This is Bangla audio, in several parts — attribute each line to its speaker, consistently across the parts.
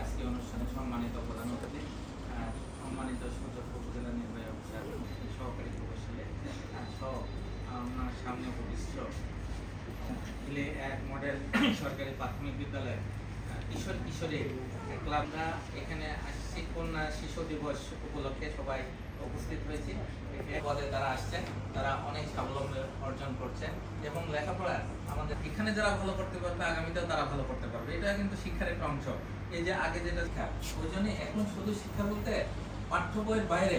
Speaker 1: আজকে অনুষ্ঠানে সম্মানিত প্রধান অতিথি সম্মানিত সূচক উপজেলা নির্বাহী অফিসার, সহকারী প্রকৌশলী আপনার সামনে উপবিষ্ট এক মডেল সরকারি প্রাথমিক বিদ্যালয় কিশোর কিশোরী ক্লাবরা এখানে আসছি কন্যা শিশু দিবস উপলক্ষে সবাই উপস্থিত হয়েছি। পদে তারা আসছেন, তারা অনেক স্বাবলম্বী অর্জন করছেন এবং লেখাপড়া আমাদের এখানে যারা ভালো করতে পারবে, আগামীতেও তারা ভালো করতে পারবে। এটা কিন্তু শিক্ষার একটা অংশ। এই যে আগে যেটা ওই জন্য এখন শুধু শিক্ষা বলতে পাঠ্য বইয়ের বাইরে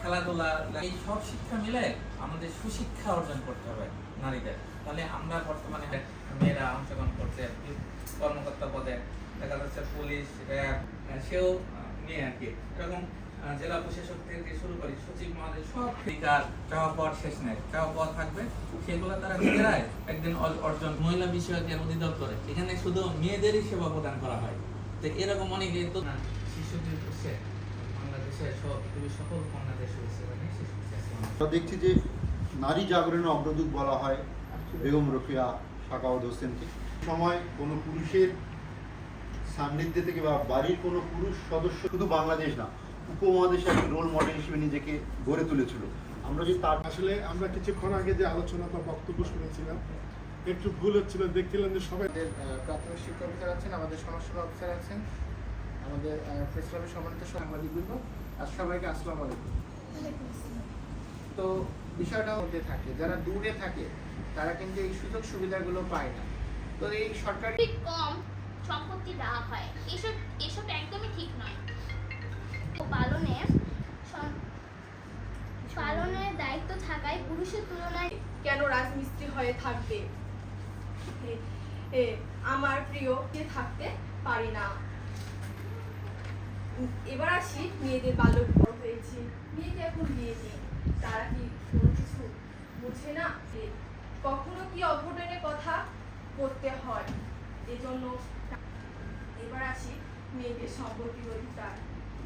Speaker 1: খেলাধুলা, এই সব শিক্ষা মিলে আমাদের সুশিক্ষা অর্জন করতে হবে নারীদের। তাহলে আমরা বর্তমানে মেয়েরা অংশগ্রহণ করছে কর্মকর্তা পদে, দেখা যাচ্ছে পুলিশ, র্যাব সেও মেয়ে আর কি। এরকম জেলা প্রশাসক থেকে শুরু করি সচিব মহাদেশ সব বিকার চাওয়া পাওয়ার শেষ নেই। চাওয়া পাওয়া থাকবে, সেগুলো তারা নিজেরাই একদিন অর্জন, মহিলা বিষয়ক জ্ঞান অধিদপ্তরে। এখানে শুধু মেয়েদেরই সেবা প্রদান করা হয়। তো এরকম অনেকে তো না
Speaker 2: আমরা দেখছি যে নারী জাগরণের অগ্রদূত বলা হয় বেগম রফিয়া সাকাওয়াত হোসেনকে। সময় কোনো পুরুষের সান্নিধ্যে থেকে বা বাড়ির কোনো পুরুষ সদস্য শুধু বাংলাদেশ না উপমহাদেশে একটি রোল মডেল হিসেবে নিজেকে গড়ে তুলেছিল। আমরা যে তার
Speaker 3: আসলে আমরা কিছুক্ষণ আগে যে আলোচনা বা বক্তব্য শুনেছিলাম একটু ভুল হচ্ছিল দেখছিলাম যে সবাই
Speaker 4: প্রাথমিক শিক্ষা অফিসার আছেন আমাদের সমাজসেবা অফিসার আছেন। আমাদের প্রেস ক্লাবের সম্মানিত সাংবাদিকবৃন্দ আর সবাইকে আসসালামু আলাইকুম। তো বিষয়টার মধ্যে থাকে যারা দূরে থাকে তারা কিন্তু এই সুযোগ সুবিধাগুলো পায় না। তো এই সরকারি
Speaker 5: কম সম্পত্তি দেওয়া হয়। এসব এসব একদমই ঠিক নয়। পালনে পালনের দায়িত্ব থাকায় পুরুষের তুলনায়
Speaker 6: কেন রাজমিস্ত্রি হয়ে থাকবে? আমার প্রিয় কে থাকতে পারি না। এবার আসি মেয়েদের বাল্য বড় হয়েছে। মেয়েকে এখন বিয়ে দিই তারা কি কোনো কিছু বুঝে না যে কখনো কি অঘটনের কথা করতে হয়? এজন্য এবার আসি মেয়েদের সম্পত্তির অধিকার।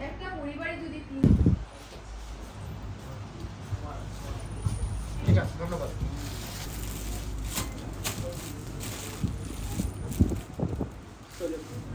Speaker 6: একটা পরিবারে যদি তিন
Speaker 4: ঠিক আছে, ধন্যবাদ।